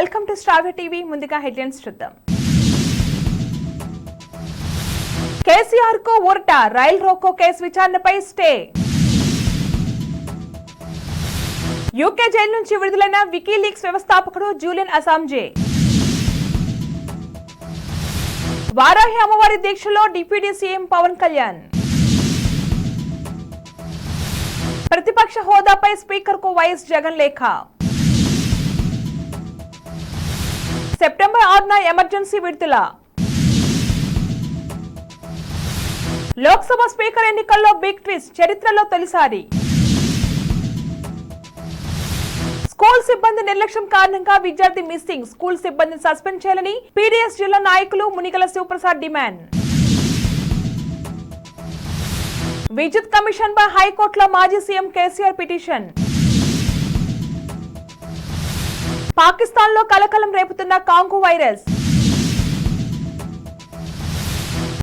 Welcome to star TV. ముందుగా headlines చూద్దాం. కేసీఆర్కు ఊరట రైల్ రోకో కేసు విచారణపై స్టే. యూకే జైలు నుంచి విడుదలైన వికీలీక్స్ వ్యవస్థాపకుడు జూలియన్ అసాంజే. వారాహి అమ్మవారి దీక్షలో డిప్యూటీ సీఎం పవన్ కళ్యాణ్. ప్రతిపక్ష హోదాపై స్పీకర్కు వైఎస్ జగన్ లేఖ. సెప్టెంబర్ ఆరున ఎమర్జెన్సీ విడుదల. లోక్సభ స్పీకర్ ఎన్నికల్లో బిగ్ ట్విస్ట్ చరిత్రలో తొలిసారి. స్కూల్ సిబ్బంది నిర్లక్ష్యం కారణంగా విద్యార్థి మిస్సింగ్ స్కూల్ సిబ్బందిని సస్పెండ్ చేయాలని పీడీఎస్ జిల్లా నాయకులు మునిగల శివప్రసాద్ డిమాండ్. విద్యుత్ కమిషన్ పై హైకోర్టులో మాజీ సీఎం కేసీఆర్ పిటిషన్. పాకిస్తాన్లో కలకలం రేపుతున్న కాంగు వైరస్.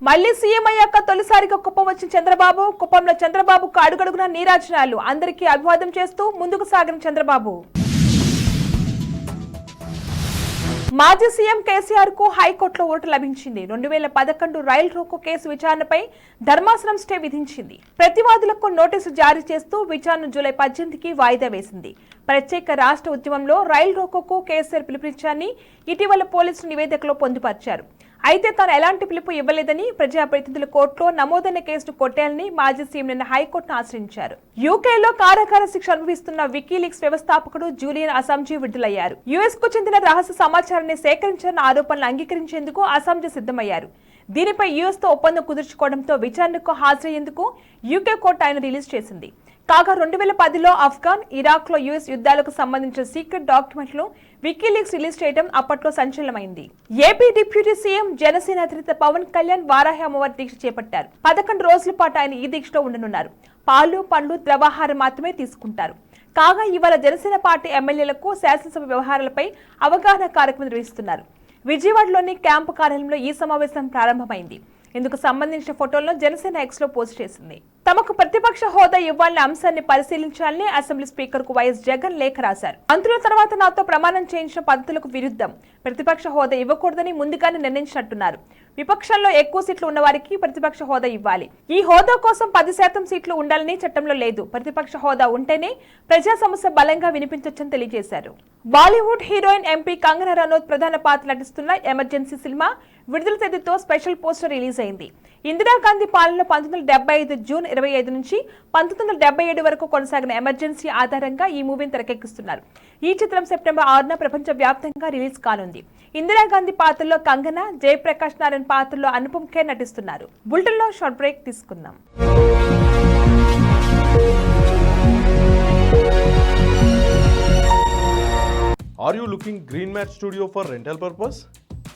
మళ్ళీ సీఎం అయ్యాక తొలిసారిగా కుప్పం వచ్చిన చంద్రబాబు కుప్పంలో చంద్రబాబుకు అడుగడుగున నీరాజనాలు. అందరికీ అభివాదం చేస్తూ ముందుకు సాగిన చంద్రబాబు. మాజీ సీఎం కేసీఆర్కు హైకోర్టులో ఓటు లభించింది. రెండు వేల పదకొండు రైల్ రోకో కేసు విచారణపై ధర్మాసనం స్టే విధించింది. ప్రతివాదులకు నోటీసు జారీ చేస్తూ విచారణ జూలై పద్దెనిమిదికి వాయిదా వేసింది. ప్రత్యేక రాష్ట్ర ఉద్యమంలో రైల్ రోకోకు కేసీఆర్ పిలుపునిచ్చారని ఇటీవల పోలీసులు నివేదికలో పొందుపరిచారు. అయితే తాను ఎలాంటి పిలుపు ఇవ్వలేదని ప్రజాప్రతినిధుల కోర్టులో నమోదైన కేసును కొట్టేయాలని మాజీ సీఎం నిన్న హైకోర్టును ఆశ్రయించారు. యూకేలో కారాగార శిక్ష అనుభవిస్తున్న వికీలీక్స్ వ్యవస్థాపకుడు జూలియన్ అసాంజీ విడుదలయ్యారు. యుఎస్కు చెందిన రహస్య సమాచారాన్ని సేకరించారన్న ఆరోపణలు అంగీకరించేందుకు అసాంజీ సిద్ధమయ్యారు. దీనిపై యుఎస్తో ఒప్పందం కుదుర్చుకోవడంతో విచారణకు హాజరయ్యేందుకు యూకే కోర్టు ఆయన రిలీజ్ చేసింది. కాగా రెండు వేల పదిలో అఫ్ఘాన్ ఇరాక్లో యుఎస్ యుద్ధాలకు సంబంధించిన సీక్రెట్ డాక్యుమెంట్లు వికీలీక్స్ రిలీజ్ చేయడం అప్పట్లో సంచలనమైంది. ఏపీ డిప్యూటీ సీఎం జనసేన అధినేత పవన్ కళ్యాణ్ వారాహి అమ్మవారి దీక్ష చేపట్టారు. పదకొండు రోజుల పాటు ఆయన ఈ దీక్షలో ఉండనున్నారు. పాలు పండ్లు ద్రవాహారం మాత్రమే తీసుకుంటారు. కాగా ఇవాళ జనసేన పార్టీ ఎమ్మెల్యేలకు శాసనసభ వ్యవహారాలపై అవగాహన కార్యక్రమం నిర్వహిస్తున్నారు. విజయవాడలోని క్యాంపు కార్యాలయంలో ఈ సమావేశం ప్రారంభమైంది. ఇందుకు సంబంధించిన ఫోటోలను జనసేన ఎక్స్లో పోస్ట్ చేసింది. తమకు ప్రతిపక్ష హోదా ఇవ్వాలనే అంశాన్ని పరిశీలించాలని అసెంబ్లీ స్పీకర్కు వైఎస్ జగన్ లేఖ రాశారు. మంత్రుల తర్వాత నాతో ప్రమాణం చేయించిన పద్ధతులకు విరుద్ధం. ప్రతిపక్ష హోదా ఇవ్వకూడదని ముందుగానే నిర్ణయించినట్టున్నారు. విపక్షంలో ఎక్కువ సీట్లు ఉన్న వారికి ప్రతిపక్ష హోదా ఇవ్వాలి. ఈ హోదా కోసం పది శాతం సీట్లు ఉండాలని చట్టంలో లేదు. ప్రతిపక్ష హోదా ఉంటేనే ప్రజా సమస్య బలంగా వినిపించొచ్చని తెలియజేశారు. Bollywood heroine MP Kangana Ranaut ప్రధాన పాత్ర నటిస్తున్న ఎమర్జెన్సీ సినిమా విడుదల తేదీతో స్పెషల్ పోస్టర్ రిలీజ్ అయింది. ఇందిరాగాంధీ పాలనలో పంతొమ్మిది వందల డెబ్బై ఐదు జూన్ ఇరవై ఐదు నుంచి పంతొమ్మిది వందల డెబ్బై ఏడు వరకు కొనసాగిన ఎమర్జెన్సీ ఆధారంగా ఈ మూవీని తెరకెక్కిస్తున్నారు. ఈ చిత్రం సెప్టెంబర్ ఆరున ప్రపంచ వ్యాప్తంగా రిలీజ్ కానుంది. ఇందిరాగాంధీ పాత్రలో కంగన జయప్రకాష్ నారాయణ పాత్రలో అనుపమ్ ఖేర్ నటిస్తున్నారు. బుల్టన్లో షార్ట్ బ్రేక్ తీసుకుందాం. Are you looking Green Mat Studio for rental purpose?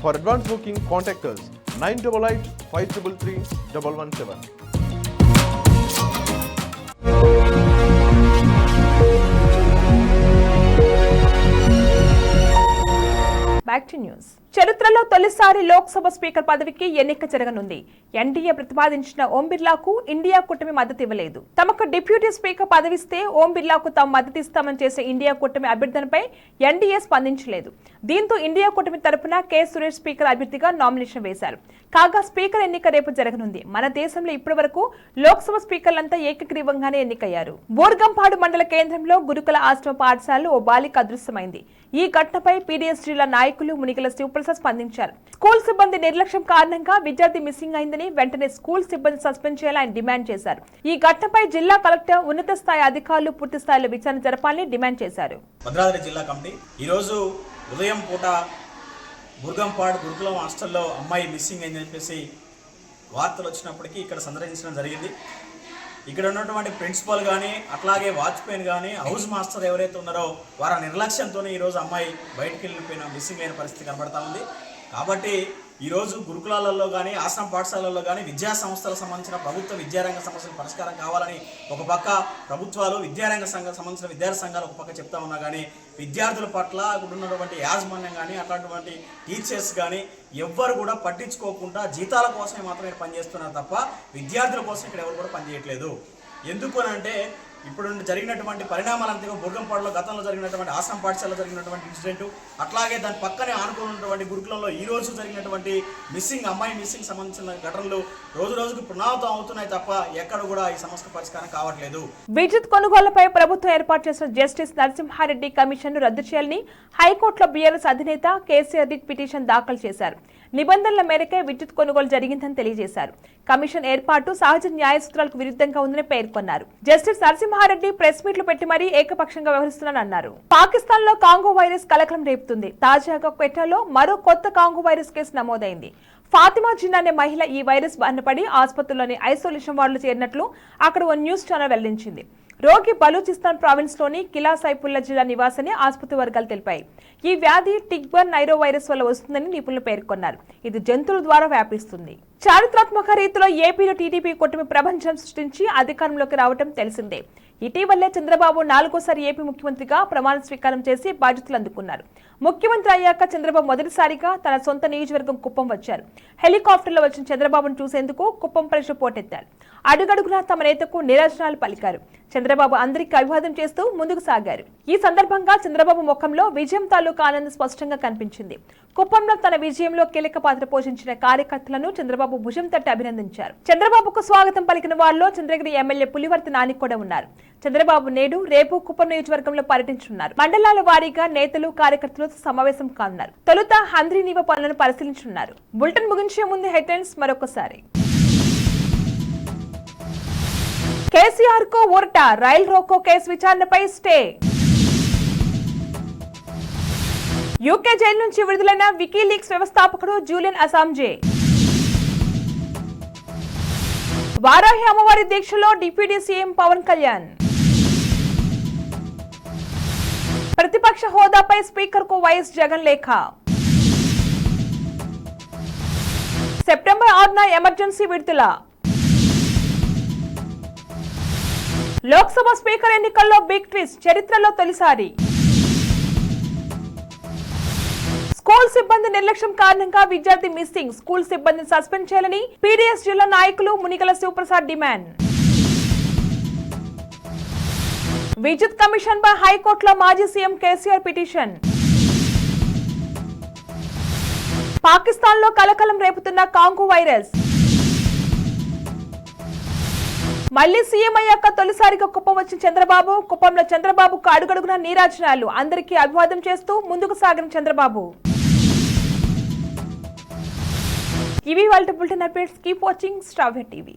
For advance booking, contact us 988 533 117. Back to news. చరిత్రలో తొలిసారి లోక్సభ స్పీకర్ పదవికి ఎన్నిక జరగనుంది. ఎన్డీఏ ప్రతిపాదించిన ఓం బిర్లాకు ఇండియా కూటమి మద్దతు ఇవ్వలేదు. తమకు డిప్యూటీ స్పీకర్ పదవిస్తే ఓం బిర్లాకు తాము మద్దతు ఇస్తామని చేసే ఇండియా కూటమి అభ్యర్థనపై ఎన్డీఏ స్పందించలేదు. దీంతో ఇండియా కూటమి తరపున కె. సురేష్ స్పీకర్ అభ్యర్థిగా నామినేషన్ వేశారు. కాగా స్పీకర్ ఎన్నిక రేపు జరగనుంది. మన దేశంలో ఇప్పటి వరకు లోక్సభ స్పీకర్లంతా ఏకగ్రీవంగానే ఎన్నికయ్యారు. బోర్గంపాడు మండల కేంద్రంలో గురుకుల ఆశ్రమ పాఠశాలలో ఓ బాలిక అదృశ్యమైంది. ఈ ఘటనపై పీడీఎస్ జిల్లా నాయకులు మునిగల శివప్రసాద్ స్పందించారు. స్కూల్ సిబ్బంది నిర్లక్ష్యం కారణంగా విద్యార్థి మిస్సింగ్ అయిందని వెంటనే స్కూల్ సిబ్బంది సస్పెండ్ చేయాలని ఆయన డిమాండ్ చేశారు. ఈ ఘటనపై జిల్లా కలెక్టర్ ఉన్నత స్థాయి అధికారులు పూర్తి స్థాయిలో విచారణ జరపాలని డిమాండ్ చేశారు. భద్రాద్రి జిల్లా కమిటీ ఈరోజు ఉదయం పూట బుర్గంపాడు గురుకులం హాస్టల్లో అమ్మాయి మిస్సింగ్ అని చెప్పేసి వార్తలు వచ్చినప్పటికీ ఇక్కడ సందర్శించడం జరిగింది. ఇక్కడ ఉన్నటువంటి ప్రిన్సిపల్ కానీ అట్లాగే వాచ్మెన్ కానీ హౌస్ మాస్టర్ ఎవరైతే ఉన్నారో వారి నిర్లక్ష్యంతోనే ఈరోజు అమ్మాయి బయటికి వెళ్ళిపోయిన మిస్సింగ్ అయిన పరిస్థితి కనబడతా ఉంది. కాబట్టి ఈరోజు గురుకులాలలో కానీ ఆశ్రమ పాఠశాలల్లో కానీ విద్యా సంస్థలకు సంబంధించిన ప్రభుత్వ విద్యారంగ సమస్యలు పరిష్కారం కావాలని ఒక పక్క ప్రభుత్వాలు విద్యారంగ సంఘ సంబంధించిన విద్యార్థి సంఘాలు ఒక పక్క చెప్తా ఉన్నా కానీ విద్యార్థుల పట్ల ఉన్నటువంటి యాజమాన్యం కానీ అట్లాంటివంటి టీచర్స్ కానీ ఎవ్వరు కూడా పట్టించుకోకుండా జీతాల కోసమే మాత్రమే పనిచేస్తున్నారు తప్ప విద్యార్థుల కోసం ఇక్కడ ఎవరు కూడా పనిచేయట్లేదు. ఎందుకు అని అంటే ఇప్పుడు జరిగినటువంటి పరిణామాలు అంతే బుర్గంపాడులో గతంలో జరిగినటువంటి ఆశ్రమ పాఠశాలలో జరిగినటువంటి ఇన్సిడెంట్ అట్లాగే దాని పక్కనే ఆనుకున్నటువంటి గురుకులంలో ఈ రోజు జరిగినటువంటి మిస్సింగ్ అమ్మాయి మిస్సింగ్ సంబంధించిన ఘటనలు రోజు రోజుకు పునరావృతం అవుతున్నాయి తప్ప ఎక్కడ కూడా ఈ సమస్య పరిష్కారం కావట్లేదు. విద్యుత్ కొనుగోలుపై ప్రభుత్వం ఏర్పాటు చేసిన జస్టిస్ నరసింహారెడ్డి కమిషన్ రద్దు చేయాలని హైకోర్టులో బీఆర్ఎస్ అధినేత కేసీఆర్ రిట్ పిటిషన్ దాఖలు చేశారు. నిబంధనల మేరకే విద్యుత్ కొనుగోలు జరిగిందని తెలియజేశారు. కమిషన్ ఏర్పాటు సహజ న్యాయ సూత్రాలకు విరుద్ధంగా ఉందని పేర్కొన్నారు. జస్టిస్ నరసింహారెడ్డి ప్రెస్ మీట్లు పెట్టి మరీ ఏకపక్షంగా వ్యవహరిస్తున్నానన్నారు పాకిస్తాన్లో కాంగో వైరస్ కలకలం రేపుతుంది. తాజాగా క్వెటాలో మరో కొత్త కాంగో వైరస్ కేసు నమోదైంది. ఫాతిమా జిన్నా అనే మహిళ ఈ వైరస్ బారిన పడి ఆసుపత్రిలోని ఐసోలేషన్ వార్డులో చేరినట్లు అక్కడ ఓ న్యూస్ ఛానల్ వెల్లడించింది. రోగి బలూచిస్తాన్ ప్రావిన్స్లోని కిలా సైపుల్లా జిల్లా నివాసని ఆసుపత్రి వర్గాలు తెలిపాయి. ఈ వ్యాధి టిగ్బర్ నైరో వైరస్ వల్ల వస్తుందని నిపుణులు పేర్కొన్నారు. ఇది జంతువుల ద్వారా వ్యాపిస్తుంది. చారిత్రాత్మక రీతిలో ఏపీలో టీడీపీ కూటమి ప్రపంచం సృష్టించి అధికారంలోకి రావటం తెలిసిందే. ఇటీవలే చంద్రబాబు నాలుగోసారి ఏపీ ముఖ్యమంత్రిగా ప్రమాణ స్వీకారం చేసి బాధ్యతలు అందుకున్నారు. ముఖ్యమంత్రి అయ్యాక చంద్రబాబు మొదటిసారిగా తన సొంత నియోజకవర్గం కుప్పం వచ్చారు. హెలికాప్టర్లో వచ్చిన చంద్రబాబును చూసేందుకు కుప్పం ప్రజలు పోటెత్తారు. అడుగడుగునా తమ నేతకు నిరాజనాలు పలికారు. చంద్రబాబు అందరికీ అభివాదం చేస్తూ ముందుకు సాగారు. ఈ సందర్భంగా చంద్రబాబు ముఖంలో విజయం తాలూకా ఆనందం స్పష్టంగా కనిపించింది. కుప్పంలో తన విజయంలో కీలక పాత్ర పోషించిన కార్యకర్తలను చంద్రబాబు భుజం తట్టి అభినందించారు. చంద్రబాబుకు స్వాగతం పలికిన వారిలో చంద్రగిరి ఎమ్మెల్యే పులివర్తి నాని కూడా ఉన్నారు. చంద్రబాబు నేడు రేపు కుప్పం నియోజకవర్గంలో పర్యటించనున్నారు. మండలాల వారీగా నేతలు కార్యకర్తలతో సమావేశం కానున్నారు. తొలుత హంద్రీ నీవ పనులను పరిశీలించనున్నారు. బులెటిన్ ముగించే ముందు హెడ్లైన్స్ మరొకసారి. కేసీఆర్కు ఊరట రైల్ రోకో కేసు విచారణపై స్టే. యూకే జైలు నుంచి విడుదలైన వికీలీక్స్ వ్యవస్థాపకుడు జూలియన్ అసాంజే. వారాహి అమ్మవారి దీక్షలో డిప్యూటీ సీఎం పవన్ కళ్యాణ్. ప్రతిపక్ష హోదాపై స్పీకర్కు వైఎస్ జగన్ లేఖ. సెప్టెంబర్ ఆరున ఎమర్జెన్సీ విడుదల. లోక్సభ స్పీకర్ ఎన్నికల్లో బిగ్ ట్విస్ట్ చరిత్రలో తొలిసారి. స్కూల్ సిబ్బంది నిర్లక్ష్యం కారణంగా విద్యార్థి మిస్సింగ్. స్కూల్ సిబ్బందిని సస్పెండ్ చేయాలని పీడీఎస్ జిల్లా నాయకులు మునిగల శివప్రసాద్ డిమాండ్. విద్యుత్ కమిషన్ పై హైకోర్టులో మాజీ సీఎం కేసీఆర్ పిటిషన్. పాకిస్తాన్లో కలకలం రేపుతున్న కాంగు వైరస్. మళ్ళీ సీఎం అయ్యాక తొలిసారిగా కుప్పం వచ్చిన చంద్రబాబు కుప్పంలో చంద్రబాబుకు అడుగడుగున నీరాజనాలు. అందరికీ అభివాదం చేస్తూ ముందుకు సాగిన చంద్రబాబు. ఇవి వాళ్ళ bulletin updates keep watching star TV.